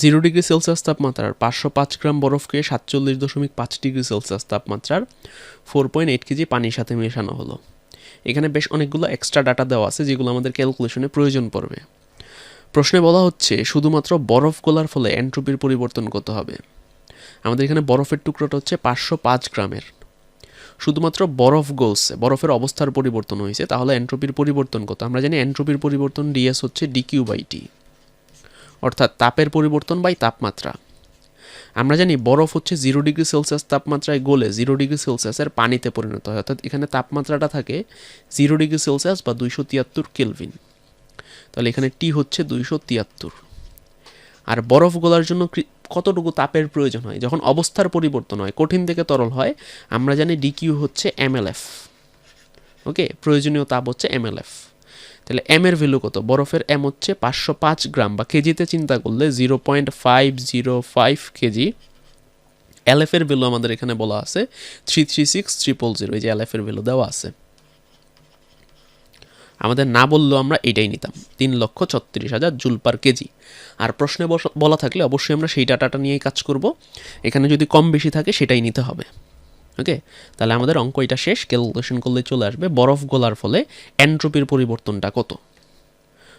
Zero degree Celsius তাপমাত্রার পাঁচশো পাঁচ গ্রাম বরফকে সাতচল্লিশ দশমিক পাঁচ ডিগ্রি সেলসিয়াস তাপমাত্রার ফোর পয়েন্ট এইট কেজি পানির সাথে মেশানো হলো। এখানে বেশ অনেকগুলো এক্সট্রা ডাটা দেওয়া আছে যেগুলো আমাদের ক্যালকুলেশনে প্রয়োজন পড়বে। প্রশ্নে বলা হচ্ছে, শুধুমাত্র বরফ গলার ফলে এন্ট্রপির পরিবর্তন কত হবে। আমাদের এখানে বরফের টুকরোটা হচ্ছে পাঁচশো পাঁচ গ্রামের। শুধুমাত্র বরফ গলছে বরফের অবস্থার পরিবর্তন হয়েছে, তাহলে এন্ট্রপির পরিবর্তন কত? আমরা জানি এন্ট্রপির পরিবর্তন ডিএস হচ্ছে ডিকিউ বাই টি অর্থাৎ তাপের পরিবর্তন বাই তাপমাত্রা। আমরা জানি বরফ হচ্ছে জিরো ডিগ্রি সেলসিয়াস তাপমাত্রায় গলে জিরো ডিগ্রি সেলসিয়াসের পানিতে পরিণত হয়, অর্থাৎ এখানে তাপমাত্রাটা থাকে জিরো ডিগ্রি সেলসিয়াস বা দুইশো তিয়াত্তর কেলভিন তাহলে এখানে টি হচ্ছে দুইশো তিয়াত্তর। আর বরফ গলার জন্য কতটুকু তাপের প্রয়োজন হয়? যখন অবস্থার পরিবর্তন হয়, কঠিন থেকে তরল হয়, আমরা জানি ডিকিউ হচ্ছে এমএলএফ ওকে প্রয়োজনীয় তাপ হচ্ছে এমএলএফ তাহলে এম এর ভ্যালু কত? বরফের এম হচ্ছে পাঁচশো পাঁচ গ্রাম। বা কেজিতে চিন্তা করলে zero point five zero five KG LF এর ভ্যালু আমাদের এখানে বলা আছে three three six triple zero এই যে এলএফ এর ভ্যালু দেওয়া আছে। আমাদের না বললেও আমরা এটাই নিতাম, তিন লক্ষ ছত্রিশ হাজার জুল পার কেজি আর প্রশ্নে বলা থাকলে অবশ্যই আমরা সেই ডাটাটা নিয়েই কাজ করব। এখানে যদি কম বেশি থাকে সেটাই নিতে হবে। ওকে তাহলে আমাদের অঙ্ক এটা শেষ ক্যালকুলেশন করলে চলে আসবে বরফ গলার ফলে এন্ট্রপির পরিবর্তনটা কত?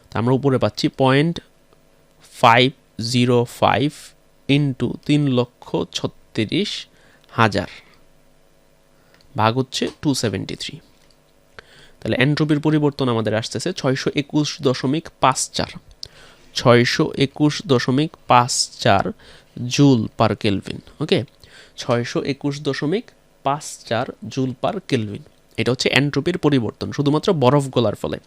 তা আমরা উপরে পাচ্ছি point five zero five into তিন লক্ষ ছত্রিশ হাজার। ভাগ হচ্ছে টু সেভেন্টি থ্রি তাহলে এন্ট্রপির পরিবর্তন আমাদের আসতেছে ছয়শো একুশ দশমিক পাঁচ চার। ছয়শো একুশ দশমিক পাঁচ চার জুল পার কেলভিন ওকে ছয়শো একুশ দশমিক পাঁচ চার জুল পার কেলভিন। এটা হচ্ছে এন্ট্রপির পরিবর্তন, শুধুমাত্র বরফ গলার ফলে।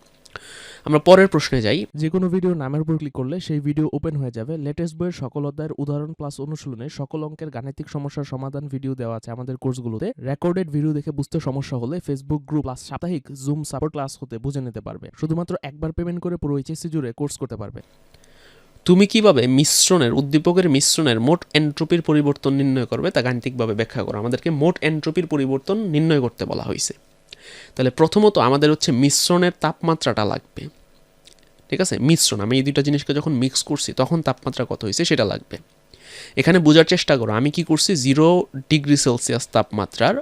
আমরা পরের প্রশ্নে যাই। যে কোনো ভিডিও নামের উপর ক্লিক করলে সেই ভিডিও ওপেন হয়ে যাবে। লেটেস্ট বইয়ের সকল অধ্যায়ের উদাহরণ প্লাস অনুশীলনে সকল অঙ্কের গাণিতিক সমস্যার সমাধান ভিডিও দেওয়া আছে আমাদের কোর্সগুলোতে। রেকর্ডেড ভিডিও দেখে বুঝতে সমস্যা হলে ফেসবুক গ্রুপ প্লাস সাপ্তাহিক জুম সাপোর্ট ক্লাস হতে বুঝে নিতে পারবে। শুধুমাত্র একবার পেমেন্ট করে পুরো এইচএসসি জুড়ে কোর্স করতে পারবে। তুমি কীভাবে মিশ্রণের, উদ্দীপকের মিশ্রণের মোট এন্ট্রপির পরিবর্তন নির্ণয় করবে তা গাণিতিকভাবে ব্যাখ্যা করো। আমাদেরকে মোট এন্ট্রপির পরিবর্তন নির্ণয় করতে বলা হয়েছে। তাহলে প্রথমত আমাদের হচ্ছে মিশ্রণের তাপমাত্রাটা লাগবে। ঠিক আছে? মিশ্রণ, আমি এই দুইটা জিনিসকে যখন মিক্স করছি, তখন তাপমাত্রা কত হয়েছে সেটা লাগবে। এখানে বোঝার চেষ্টা করো, আমি কি করছি? জিরো ডিগ্রি সেলসিয়াস তাপমাত্রার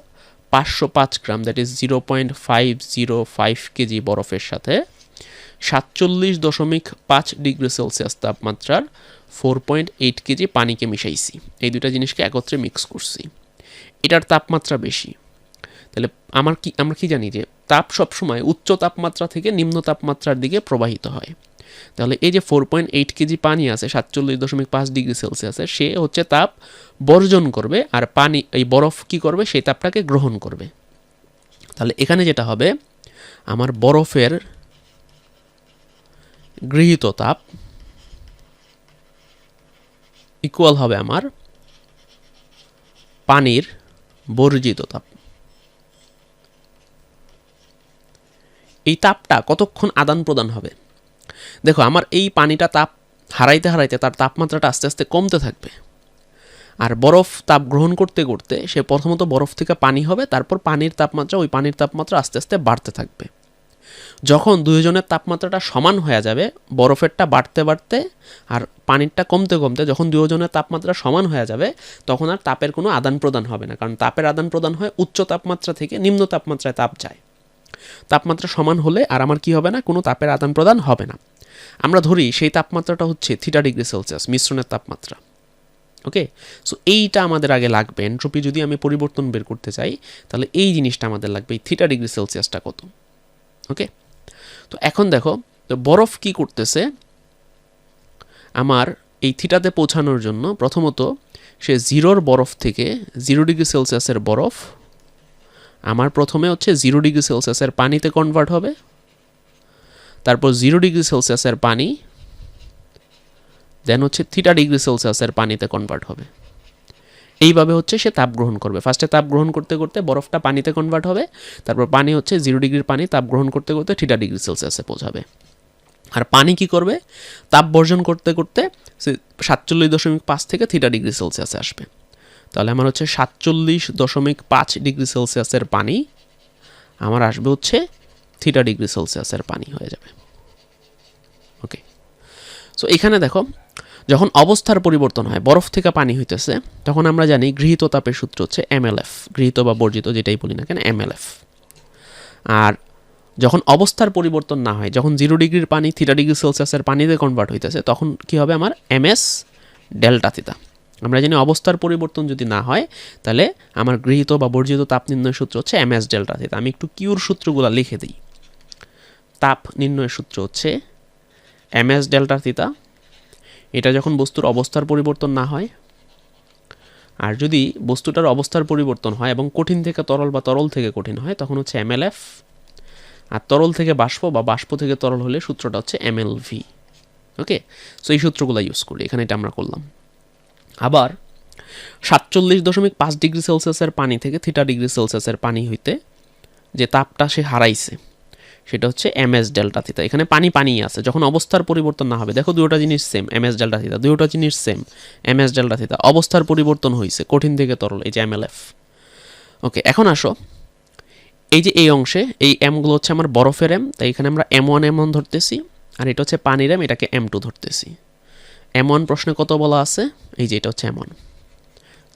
পাঁচশো পাঁচ gram that is zero point five zero five KG বরফের সাথে সাতচল্লিশ দশমিক পাঁচ ডিগ্রি সেলসিয়াস তাপমাত্রার ফোর পয়েন্ট এইট কেজি পানিকে মিশাইছি। এই দুইটা জিনিসকে একত্রে মিক্স করছি। এটার তাপমাত্রা বেশি। তাহলে আমার কি আমরা কি জানি যে তাপ সবসময় উচ্চ তাপমাত্রা থেকে নিম্ন তাপমাত্রার দিকে প্রবাহিত হয়। তাহলে এই যে ফোর পয়েন্ট এইট কেজি পানি আছে, সাতচল্লিশ দশমিক পাঁচ ডিগ্রি সেলসিয়াসের সে হচ্ছে তাপ বর্জন করবে আর পানি, এই বরফ কি করবে? সেই তাপটাকে গ্রহণ করবে। তাহলে এখানে যেটা হবে, আমার বরফের গৃহীত তাপ ইকুয়াল হবে আমার পানির বর্জিত তাপ। এই তাপটা কতক্ষণ আদান প্রদান হবে? দেখো, আমার এই পানিটা তাপ হারাইতে হারাইতে তার তাপমাত্রাটা আস্তে আস্তে কমতে থাকবে। আর বরফ তাপ গ্রহণ করতে করতে সে প্রথমত বরফ থেকে পানি হবে, তারপর পানির তাপমাত্রা, ওই পানির তাপমাত্রা আস্তে আস্তে বাড়তে থাকবে। যখন দুইজনের তাপমাত্রাটা সমান হয়ে যাবে, বরফেরটা বাড়তে বাড়তে আর পানিরটা কমতে কমতে যখন দুজনের তাপমাত্রা সমান হয়ে যাবে, তখন আর তাপের কোনো আদান প্রদান হবে না। কারণ তাপের আদান প্রদান হয় উচ্চ তাপমাত্রা থেকে নিম্ন তাপমাত্রায় তাপ যায়। তাপমাত্রা সমান হলে আর আমার কি হবে না? কোনো তাপের আদান প্রদান হবে না। আমরা ধরি সেই তাপমাত্রাটা হচ্ছে থিটা ডিগ্রি সেলসিয়াস, মিশ্রণের তাপমাত্রা। ওকে? সো এইটা আমাদের আগে লাগবে। এন্ট্রপি যদি আমি পরিবর্তন বের করতে চাই, তাহলে এই জিনিসটা আমাদের লাগবে। এই থিটা ডিগ্রি সেলসিয়াসটা কত? ওকে? এখন দেখো, তো বরফ কি করতেছে? আমার এই থিটাতে পৌঁছানোর জন্য প্রথমত সে জিরোর বরফ থেকে জিরো ডিগ্রি সেলসিয়াসের বরফ, আমার প্রথমে হচ্ছে জিরো ডিগ্রি সেলসিয়াসের পানিতে কনভার্ট হবে, তারপর জিরো ডিগ্রি সেলসিয়াসের পানি দেন হচ্ছে থিটা ডিগ্রি সেলসিয়াসের পানিতে কনভার্ট হবে। এইভাবে হচ্ছে সে তাপ গ্রহণ করবে। ফার্স্টে তাপ গ্রহণ করতে করতে বরফটা পানিতে কনভার্ট হবে, তারপর পানি হচ্ছে জিরো ডিগ্রির পানি তাপ গ্রহণ করতে করতে থিটা ডিগ্রি সেলসিয়াসে পৌঁছাবে। আর পানি কি করবে? তাপ বর্জন করতে করতে সে সাতচল্লিশ দশমিক পাঁচ থেকে থিটা ডিগ্রি সেলসিয়াসে আসবে। তাহলে আমার হচ্ছে সাতচল্লিশ দশমিক পাঁচ ডিগ্রি সেলসিয়াসের পানি, আমার আসবে হচ্ছে থিটা ডিগ্রি সেলসিয়াসের পানি হয়ে যাবে। ওকে সো এখানে দেখো যখন অবস্থার পরিবর্তন হয়, বরফ থেকে পানি হইতেছে, তখন আমরা জানি গৃহীত তাপের সূত্র হচ্ছে এমএলএফ। গৃহীত বা বর্জিত যেটাই বলি না কেন, এমএলএফ। আর যখন অবস্থার পরিবর্তন না হয়, যখন জিরো ডিগ্রির পানি থিটা ডিগ্রি সেলসিয়াসের পানিতে কনভার্ট হইতেছে, তখন কি হবে আমার? এমএস ডেল্টা থিতা আমরা জানি অবস্থার পরিবর্তন যদি না হয়, তাহলে আমার গৃহীত বা বর্জিত তাপ নির্ণয় সূত্র হচ্ছে এমএস ডেল্টা থিতা আমি একটু কিউর সূত্রগুলো লিখে দিই। তাপ নির্ণয় সূত্র হচ্ছে এমএস ডেল্টা থিতা এটা যখন বস্তুর অবস্থার পরিবর্তন না হয়, আর যদি বস্তুটার অবস্থার পরিবর্তন হয় এবং কঠিন থেকে তরল বা তরল থেকে কঠিন হয়, তখন হচ্ছে এমএলএফ। আর তরল থেকে বাষ্প বা বাষ্প থেকে তরল হলে সূত্রটা হচ্ছে এমএলভি। ওকে? সো এই সূত্রগুলো ইউজ করি। এখানে এটা আমরা করলাম। আবার সাতচল্লিশ দশমিক পাঁচ ডিগ্রি সেলসিয়াসের পানি থেকে থিটা ডিগ্রি সেলসিয়াসের পানি হইতে যে তাপটা সে হারাইছে সেটা হচ্ছে এমএস ডেল্টা থিতা এখানে পানি পানিই আছে, যখন অবস্থার পরিবর্তন না হবে। দেখো দুটোটা জিনিস same M S delta theta দুটোটা জিনিস সেম এমএস ডেল্টা থিতা অবস্থার পরিবর্তন হয়েছে কঠিন থেকে তরল, এই যে এমএলএফ। ওকে এখন আসো। এই যে এই অংশে, এই এমগুলো হচ্ছে আমার বরফের এম তাই এখানে আমরা এম ওয়ান এম ওয়ান ধরতেছি, আর এটা হচ্ছে পানির এম এটাকে এম টু ধরতেছি। এম ওয়ান প্রশ্নে কত বলা আছে? এই যে এটা হচ্ছে M one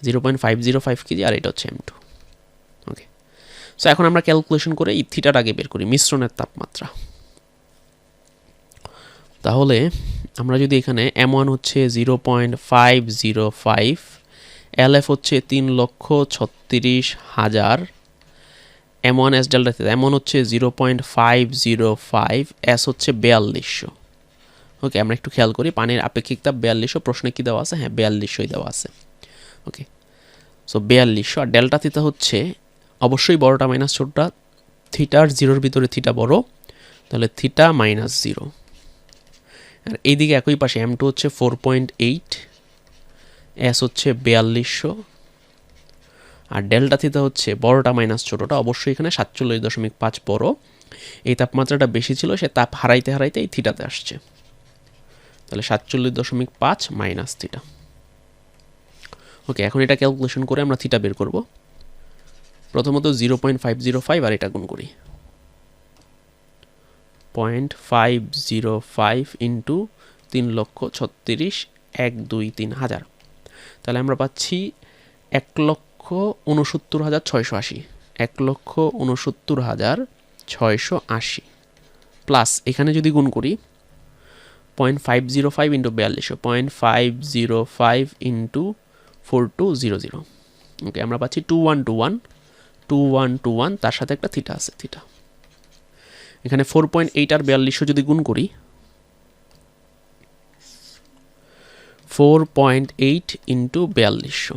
zero point five zero five KG, আর এটা হচ্ছে এম টু সো এখন আমরা ক্যালকুলেশন করে এই থিটার আগে বের করি, মিশ্রণের তাপমাত্রা। তাহলে আমরা যদি এখানে এম ওয়ান হচ্ছে zero point five zero five L F হচ্ছে তিন লক্ষ ছত্রিশ হাজার M one S delta theta এমন হচ্ছে zero point five zero five S হচ্ছে বিয়াল্লিশশো। ওকে আমরা একটু খেয়াল করি, পানির আপেক্ষিক তাপ বিয়াল্লিশশো, প্রশ্নে কী দেওয়া আছে? হ্যাঁ বিয়াল্লিশশোই দেওয়া আছে। ওকে সো বিয়াল্লিশশো আর ডেল্টা থিটা হচ্ছে অবশ্যই বড়টা মাইনাস ছোটটা থিটার জিরোর ভিতরে থিটা বড়, তাহলে থিটা মাইনাস জিরো আর এইদিকে একই পাশে এম টু হচ্ছে ফোর পয়েন্ট এইট এস হচ্ছে বিয়াল্লিশশো, আর ডেল্টা থিতা হচ্ছে বড়টা মাইনাস ছোটোটা, অবশ্যই এখানে সাতচল্লিশ দশমিক পাঁচ বড়। এই তাপমাত্রাটা বেশি ছিল, সে তাপ হারাইতে হারাইতে এই থিটাতে আসছে। তাহলে সাতচল্লিশ দশমিক পাঁচ মাইনাস থিটা ওকে এখন এটা ক্যালকুলেশন করে আমরা থিটা বের করব। প্রথমত zero point five zero five আর এটা গুণ করি। Point five zero five into তিন লক্ষ ছত্রিশ, এক, দুই, তিন হাজার। তাহলে আমরা পাচ্ছি এক লক্ষ উনসত্তর হাজার ছয়শো আশি। এক লক্ষ উনসত্তর হাজার ছয়শো আশি। প্লাস এখানে যদি গুণ করি point five zero five into বিয়াল্লিশশো point five zero five into four two zero zero okay আমরা পাচ্ছি two one two one two one two one তার সাথে একটা থিটা আছে থিটা এখানে ফোর পয়েন্ট এইট আর বিয়াল্লিশশো যদি গুণ করি ফোর পয়েন্ট এইট ইন্টু বিয়াল্লিশশো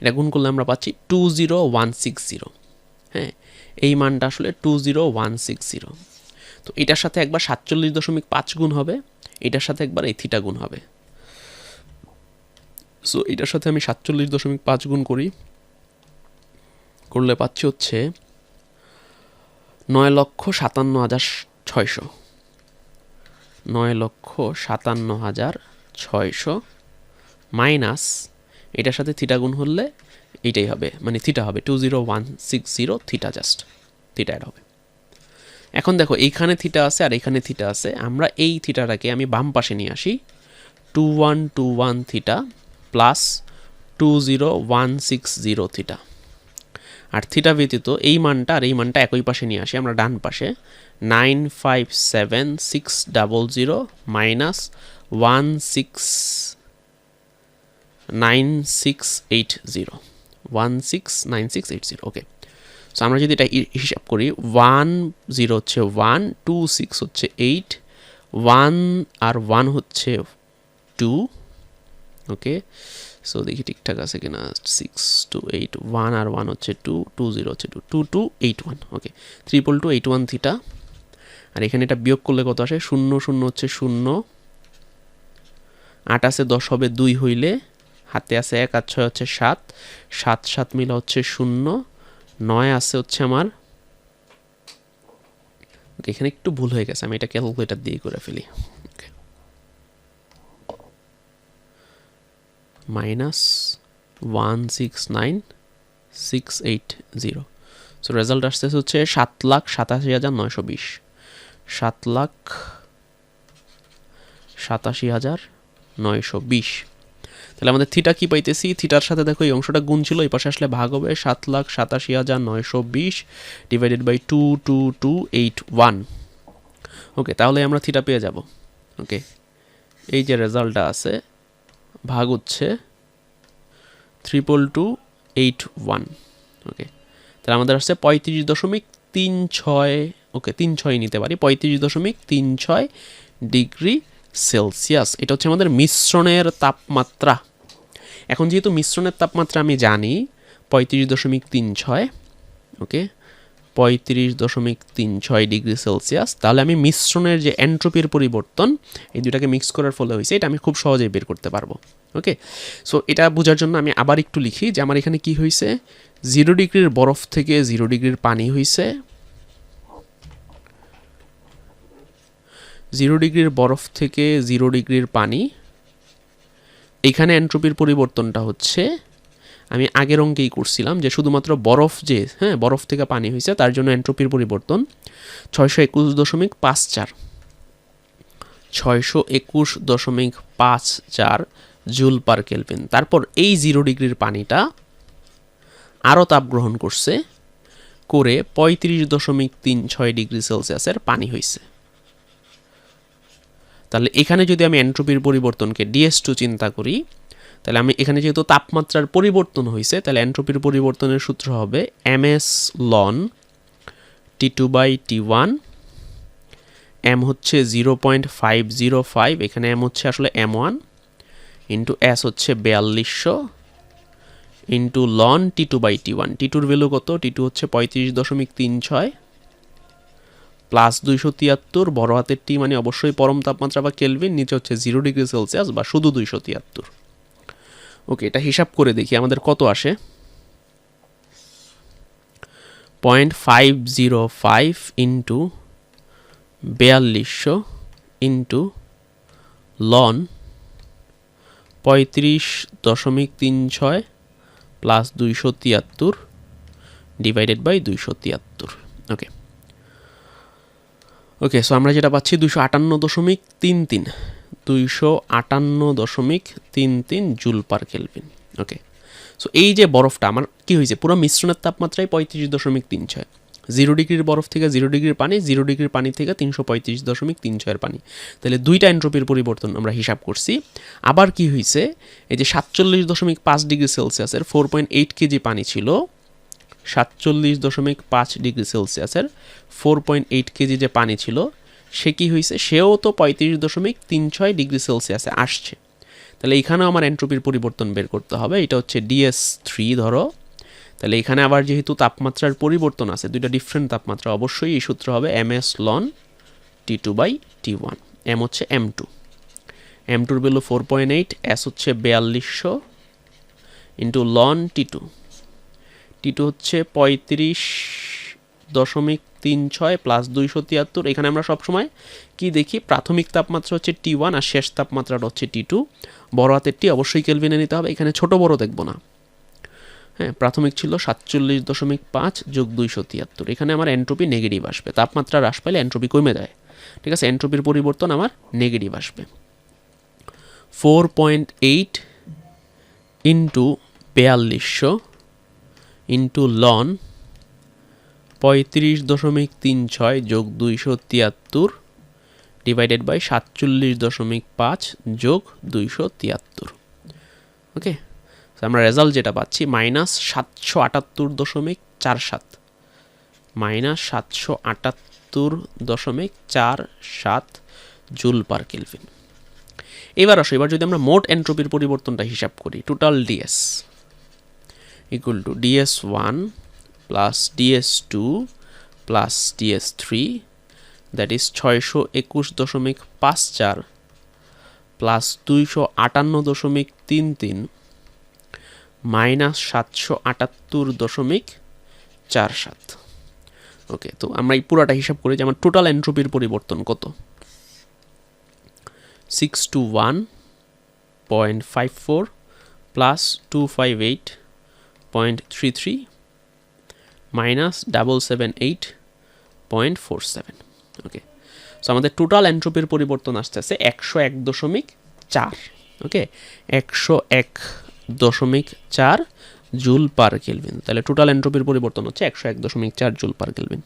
এটা গুণ করলে আমরা পাচ্ছি two zero one six zero হ্যাঁ এই মানটা আসলে two zero one six zero তো এটার সাথে একবার সাতচল্লিশ দশমিক পাঁচ গুণ হবে, এটার সাথে একবার এই থিটা গুণ হবে। সো এটার সাথে আমি সাতচল্লিশ দশমিক পাঁচ গুণ করি করলে পাচ্ছি হচ্ছে নয় লক্ষ সাতান্ন হাজার ছয়শো। নয় লক্ষ সাতান্ন হাজার ছয়শো মাইনাস এটার সাথে থিটা গুণ হলে এইটাই হবে মানে থিটা হবে, two zero one six zero theta just, theta add হবে। এখন দেখো, এইখানে থিটা আছে আর এখানে থিটা আছে, আমরা এই থিটাটাকে আমি বাম পাশে নিয়ে আসি, two one two one theta plus two zero one six zero theta. আর থিটা ব্যতীত এই মানটা আর এই মানটা একই পাশে নিয়ে আসি, আমরা ডান পাশে। Nine five seven six double zero minus one six nine six eight zero. One six nine six eight zero, okay. So আমরা যদি এটা হিসাব করি, ওয়ান জিরো হচ্ছে ওয়ান, টু সিক্স হচ্ছে এইট, ওয়ান আর ওয়ান হচ্ছে টু, ওকে। সো দেখি ঠিকঠাক আছে কিনা। সিক্স টু এইট ওয়ান আর ওয়ান হচ্ছে টু টু জিরো হচ্ছে two two two eight one okay triple two eight one theta আর এখানে এটা বিয়োগ করলে কত আসে? শূন্য শূন্য হচ্ছে শূন্য। আট আছে দশ হবে দুই হইলে, হাতে আছে এক, আর ছয় হচ্ছে সাত। সাত সাত মিলা হচ্ছে শূন্য। নয় আছে হচ্ছে আমার। এখানে একটু ভুল হয়ে গেছে, আমি এটা ক্যালকুলেটার দিয়ে করে ফেলি। এইট জিরো সো রেজাল্ট আসতেছে হচ্ছে সাত লাখ সাতাশি হাজার নয়শো বিশ। সাত লাখ সাতাশি হাজার নয়শো বিশ। তাহলে আমাদের থিটা কি পাইতেছি? থিটার সাথে দেখো এই অংশটা গুণ ছিল, এই পাশে আসলে ভাগ হবে সাত লাখ সাতাশি হাজার নয়শো বিশ divided by two two two eight one okay তাহলে আমরা থিটা পেয়ে যাব। ওকে এই যে রেজাল্টটা আছে ভাগ হচ্ছে triple two eight one okay তাহলে আমাদের আসছে পঁয়ত্রিশ দশমিক তিন ছয় ওকে তিন ছয় নিতে পারি, পঁয়ত্রিশ দশমিক তিন ছয় ডিগ্রি সেলসিয়াস। এটা হচ্ছে আমাদের মিশ্রণের তাপমাত্রা। এখন যেহেতু মিশ্রণের তাপমাত্রা আমি জানি, পঁয়ত্রিশ দশমিক তিন ছয় ওকে পঁয়ত্রিশ দশমিক তিন ছয় ডিগ্রি সেলসিয়াস। তাহলে আমি মিশ্রণের যে এন্ট্রোপির পরিবর্তন, এই দুটাকে মিক্স করার ফলে হয়েছে, এটা আমি খুব সহজেই বের করতে পারব। ওকে সো এটা বোঝার জন্য আমি আবার একটু লিখি যে আমার এখানে কি হয়েছে? জিরো ডিগ্রির বরফ থেকে জিরো ডিগ্রির পানি হয়েছে। জিরো ডিগ্রির বরফ থেকে জিরো ডিগ্রির পানি। এখানে এন্ট্রোপির পরিবর্তনটা হচ্ছে আমি আগের অঙ্কেই করছিলাম যে শুধুমাত্র বরফ যে হ্যাঁ বরফ থেকে পানি হয়েছে, তার জন্য এন্ট্রোপির পরিবর্তন ছয়শো একুশ দশমিক পাঁচ চার। ছয়শো একুশ দশমিক পাঁচ চার জুল পার কেলভিন। তারপর এই জিরো ডিগ্রির পানিটা আরও তাপ গ্রহণ করছে, করে পঁয়ত্রিশ দশমিক তিন ছয় ডিগ্রি সেলসিয়াসের পানি হয়েছে। তাহলে এখানে যদি আমি এন্ট্রোপির পরিবর্তনকে ডিএস টু চিন্তা করি তাহলে আমি এখানে যেহেতু তাপমাত্রার পরিবর্তন হয়েছে তাহলে এন্ট্রোপির পরিবর্তনের সূত্র হবে M S ln T two by T one M হচ্ছে zero point five zero five এখানে এম হচ্ছে আসলে এম ওয়ান ইন্টু এস হচ্ছে বিয়াল্লিশশো into ln T two by T one T tour value কত? টি টু হচ্ছে পঁয়ত্রিশ দশমিক তিন ছয় প্লাস দুইশো তিয়াত্তর, বড় হাতের টি মানে অবশ্যই পরম তাপমাত্রা বা কেলভিন নিচে হচ্ছে জিরো ডিগ্রি সেলসিয়াস বা শুধু দুইশো তিয়াত্তর। ওকে, এটা হিসাব করে দেখি, আমাদের কত আসে? Point five zero five into বিয়াল্লিশশো ইন্টু লন পঁয়ত্রিশ দশমিক তিন ছয় প্লাস দুইশো তিয়াত্তর ডিভাইডেড বাই দুইশো তিয়াত্তর। ওকে। ওকে সো আমরা যেটা পাচ্ছি দুইশো আটান্ন দশমিক তিন তিন। দুইশো আটান্ন দশমিক তিন তিন joule per kelvin. Okay. So এই যে বরফটা, আমার কি হয়েছে? পুরো মিশ্রণের তাপমাত্রায় পঁয়ত্রিশ দশমিক তিন ছয়। জিরো ডিগ্রির বরফ থেকে জিরো ডিগ্রির পানি, জিরো ডিগ্রির পানি থেকে তিনশো পঁয়ত্রিশ দশমিক তিন ছয়ের পানি। তাহলে দুইটা এন্ট্রোপির পরিবর্তন আমরা হিসাব করছি। আবার কি হয়েছে? এই যে সাতচল্লিশ দশমিক পাঁচ ডিগ্রি সেলসিয়াসের ফোর পয়েন্ট এইট কেজি পানি ছিল, সাতচল্লিশ দশমিক পাঁচ ডিগ্রি সেলসিয়াসের ফোর পয়েন্ট এইট কেজি যে পানি ছিল সে কি হয়েছে সেও তো পঁয়ত্রিশ দশমিক তিন ছয় ডিগ্রি সেলসিয়াসে আসছে। তাহলে এখানেও আমার এন্ট্রোপির পরিবর্তন বের করতে হবে। এটা হচ্ছে ডিএস থ্রি, ধরো। তাহলে এখানে আবার যেহেতু তাপমাত্রার পরিবর্তন আছে, দুইটা ডিফারেন্ট তাপমাত্রা, অবশ্যই এই সূত্র হবে M S ln T two by T one M হচ্ছে এম টু এম টুর value four point eight S হচ্ছে বিয়াল্লিশশো into ln T two T two হচ্ছে পঁয়ত্রিশ দশমিক তিন, ছয় প্লাস দুইশো তিয়াত্তর। এখানে আমরা সবসময় কি দেখি? প্রাথমিক তাপমাত্রা হচ্ছে টি ওয়ান আর শেষ তাপমাত্রাটা হচ্ছে টি টু বড় হাতের টি অবশ্যই কেলভিনে নিতে হবে। এখানে ছোট বড় দেখব না। হ্যাঁ প্রাথমিক ছিল সাতচল্লিশ দশমিক পাঁচ যোগ দুইশো তিয়াত্তর। এখানে আমার এন্ট্রপি নেগেটিভ আসবে। তাপমাত্রা হ্রাস পাইলে এন্ট্রপি কমে যায়। ঠিক আছে, এন্ট্রপির পরিবর্তন আমার নেগেটিভ আসবে। ফোর পয়েন্ট এইট ইন্টু বিয়াল্লিশশো ইন্টু লন পঁয়ত্রিশ দশমিক তিন ছয় যোগ দুইশো তিয়াত্তর ডিভাইডেড বাই সাতচল্লিশ দশমিক পাঁচ যোগ দুইশো তিয়াত্তর। ওকে আমরা রেজাল্ট যেটা পাচ্ছি মাইনাস সাতশো আটাত্তর দশমিক চার সাত। মাইনাস সাতশো আটাত্তর দশমিক চার সাত জুল পার কেলভিন এবার আসো, এবার যদি আমরা মোট এন্ট্রপির পরিবর্তনটা হিসাব করি total DS equal to DS one plus DS two plus DS three that is ছয়শো একুশ দশমিক পাঁচ চার প্লাস দুইশো আটান্ন দশমিক তিন তিন মাইনাস সাতশো আটাত্তর দশমিক চার সাত। ওকে তো আমরা এই পুরাটা হিসাব করি যে আমার টোটাল এন্ট্রপির পরিবর্তন কত? Six two one point five four plus two five eight point three three minus double seven eight point four seven okay so আমাদের টোটাল এন্ট্রপির পরিবর্তন আসতেছে একশো এক দশমিক চার। ওকে একশো এক দশমিক চার জুল পার কেলভিন তাহলে টোটাল এন্ট্রপির পরিবর্তন হচ্ছে একশো এক দশমিক চার জুল পার কেলভিন